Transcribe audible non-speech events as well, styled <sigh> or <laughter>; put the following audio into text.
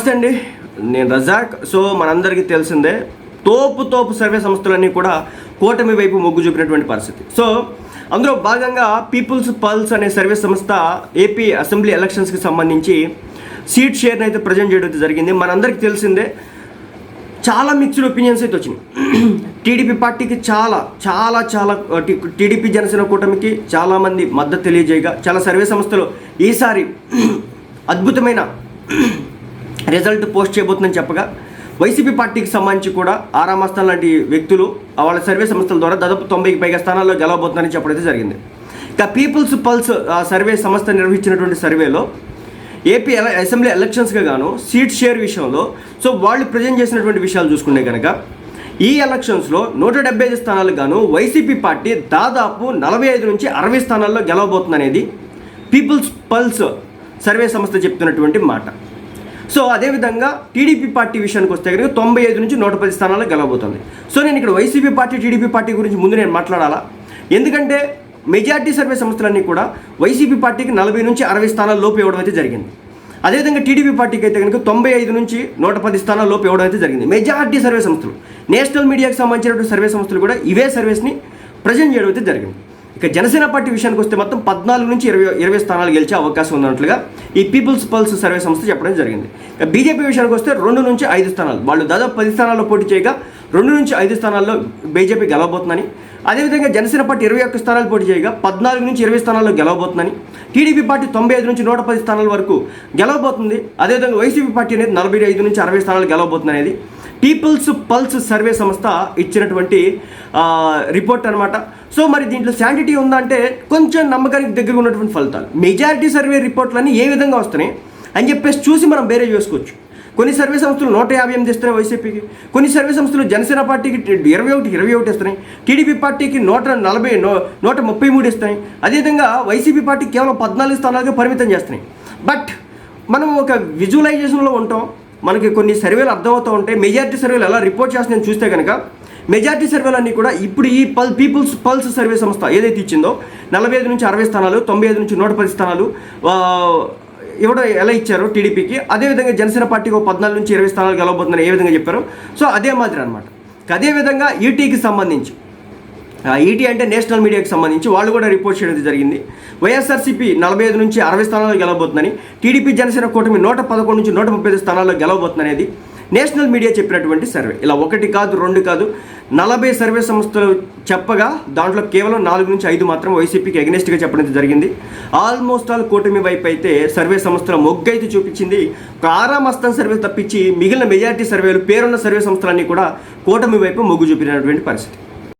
నమస్తే అండి. నేను రజాక్. సో మనందరికీ తెలిసిందే తోపు తోపు సర్వే సంస్థలన్నీ కూడా కూటమి వైపు మొగ్గు చూపినటువంటి పరిస్థితి. సో అందులో భాగంగా పీపుల్స్ పల్స్ అనే సర్వే సంస్థ ఏపీ అసెంబ్లీ ఎలక్షన్స్కి సంబంధించి సీట్ షేర్ని అయితే ప్రజెంట్ చేయడం అయితే జరిగింది. మనందరికీ తెలిసిందే చాలా మిక్స్డ్ ఒపీనియన్స్ అయితే వచ్చినాయి. <clears throat> టీడీపీ పార్టీకి చాలా చాలా చాలా టీడీపీ జనసేన కూటమికి చాలామంది మద్దతు తెలియజేయగా చాలా సర్వే సంస్థలు ఈసారి <clears throat> అద్భుతమైన రిజల్ట్ పోస్ట్ చేయబోతుందని చెప్పగా వైసీపీ పార్టీకి సంబంధించి కూడా ఆరామస్థాన్ లాంటి వ్యక్తులు వాళ్ళ సర్వే సంస్థల ద్వారా దాదాపు తొంభైకి పైగా స్థానాల్లో గెలవబోతుందని చెప్పడం అయితే జరిగింది. ఇక పీపుల్స్ పల్స్ ఆ సర్వే సంస్థ నిర్వహించినటువంటి సర్వేలో ఏపీ అసెంబ్లీ ఎలక్షన్స్గా గాను సీట్ షేర్ విషయంలో సో వాళ్ళు ప్రజెంట్ చేసినటువంటి విషయాలు చూసుకుంటే కనుక ఈ ఎలక్షన్స్లో నూట డెబ్బై ఐదు స్థానాలకు గాను వైసీపీ పార్టీ దాదాపు నలభై ఐదు నుంచి అరవై స్థానాల్లో గెలవబోతుందనేది పీపుల్స్ పల్స్ సర్వే సంస్థ చెప్తున్నటువంటి మాట. సో అదేవిధంగా టీడీపీ పార్టీ విషయానికి వస్తే కనుక తొంభై ఐదు నుంచి నూట పది స్థానాలు గెలవబోతుంది. సో నేను ఇక్కడ వైసీపీ పార్టీ టీడీపీ పార్టీ గురించి ముందు నేను మాట్లాడాలా? ఎందుకంటే మెజార్టీ సర్వే సంస్థలన్నీ కూడా వైసీపీ పార్టీకి నలభై నుంచి అరవై స్థానాల లోపు ఇవ్వడం అయితే జరిగింది. అదేవిధంగా టీడీపీ పార్టీకి అయితే కనుక తొంభై ఐదు నుంచి నూట పది స్థానాల లోపు ఇవ్వడం అయితే జరిగింది. మెజార్టీ సర్వే సంస్థలు నేషనల్ మీడియాకి సంబంధించినటువంటి సర్వే సంస్థలు కూడా ఇవే సర్వేస్ని ప్రజెంట్ చేయడం అయితే జరిగింది. ఇక జనసేన పార్టీ విషయానికి వస్తే మొత్తం పద్నాలుగు నుంచి ఇరవై ఇరవై స్థానాలు గెలిచే అవకాశం ఉన్నట్లుగా ఈ పీపుల్స్ పల్స్ సర్వే సంస్థ చెప్పడం జరిగింది. ఇక బీజేపీ విషయానికి వస్తే రెండు నుంచి ఐదు స్థానాలు. వాళ్ళు దాదాపు పది స్థానాల్లో పోటీ చేయగా రెండు నుంచి ఐదు స్థానాల్లో బీజేపీ గెలవబోతుందని అదేవిధంగా జనసేన పార్టీ ఇరవై ఒక్క స్థానాలు పోటీ చేయగా పద్నాలుగు నుంచి ఇరవై స్థానాల్లో గెలవబోతుందని టీడీపీ పార్టీ తొంభై ఐదు నుంచి నూట పది స్థానాల వరకు గెలవబోతుంది అదేవిధంగా వైసీపీ పార్టీ అనేది నలభై ఐదు నుంచి అరవై స్థానాలు గెలవబోతుంది అనేది పీపుల్స్ పల్స్ సర్వే సంస్థ ఇచ్చినటువంటి రిపోర్ట్ అనమాట సో మరి దీంట్లో శాంటిటీ ఉందా అంటే కొంచెం నమ్మకానికి దగ్గర ఉన్నటువంటి ఫలితాలు. మెజారిటీ సర్వే రిపోర్ట్లన్నీ ఏ విధంగా వస్తున్నాయి అని చెప్పేసి చూసి మనం బేరే చేసుకోవచ్చు. కొన్ని సర్వే సంస్థలు నూట యాభై ఎనిమిది ఇస్తున్నాయి వైసీపీకి. కొన్ని సర్వే సంస్థలు జనసేన పార్టీకి ఇరవై ఒకటి ఇరవై ఒకటి ఇస్తున్నాయి. టీడీపీ పార్టీకి నూట నలభై నూ- నూట ముప్పై మూడు ఇస్తున్నాయి. అదేవిధంగా వైసీపీ పార్టీ కేవలం పద్నాలుగు స్థానాలుగా పరిమితం చేస్తున్నాయి. బట్ మనం ఒక విజువలైజేషన్లో ఉంటాం. మనకి కొన్ని సర్వేలు అర్థమవుతూ ఉంటాయి మెజారిటీ సర్వేలు ఎలా రిపోర్ట్ చేస్తున్నాయని చూస్తే కనుక మెజారిటీ సర్వేలన్నీ కూడా ఇప్పుడు ఈ పల్ పీపుల్స్ పల్స్ సర్వే సంస్థ ఏదైతే ఇచ్చిందో నలభై ఐదు నుంచి అరవై స్థానాలు తొంభై ఐదు నుంచి నూట పది స్థానాలు ఎవడో ఇవ్వడం ఎలా ఇచ్చారో టీడీపీకి అదేవిధంగా జనసేన పార్టీకి ఒక పద్నాలుగు నుంచి ఇరవై స్థానాలు గెలవబోతుందని ఏ విధంగా చెప్పారో సో అదే మాదిరి అనమాట అదేవిధంగా ఈటీకి సంబంధించి ఈటీ అంటే నేషనల్ మీడియాకి సంబంధించి వాళ్ళు కూడా రిపోర్ట్ చేయడం జరిగింది. వైఎస్ఆర్సీపీ నలభై ఐదు నుంచి అరవై స్థానాల్లో గెలవబోతుందని టీడీపీ జనసేన కూటమి నూట పదకొండు నుంచి నూట ముప్పై ఐదు స్థానాల్లో గెలవబోతుంది అనేది నేషనల్ మీడియా చెప్పినటువంటి సర్వే. ఇలా ఒకటి కాదు రెండు కాదు నలభై సర్వే సంస్థలు చెప్పగా దాంట్లో కేవలం నాలుగు నుంచి ఐదు మాత్రం వైసీపీకి ఎగనెస్ట్గా చెప్పడం జరిగింది. ఆల్మోస్ట్ ఆల్ కూటమి వైపు అయితే సర్వే సంస్థల మొగ్గు అయితే చూపించింది. ఒక సర్వే తప్పించి మిగిలిన మెజారిటీ సర్వేలు పేరున్న సర్వే సంస్థలన్నీ కూడా కూటమి వైపు మొగ్గు చూపినటువంటి పరిస్థితి.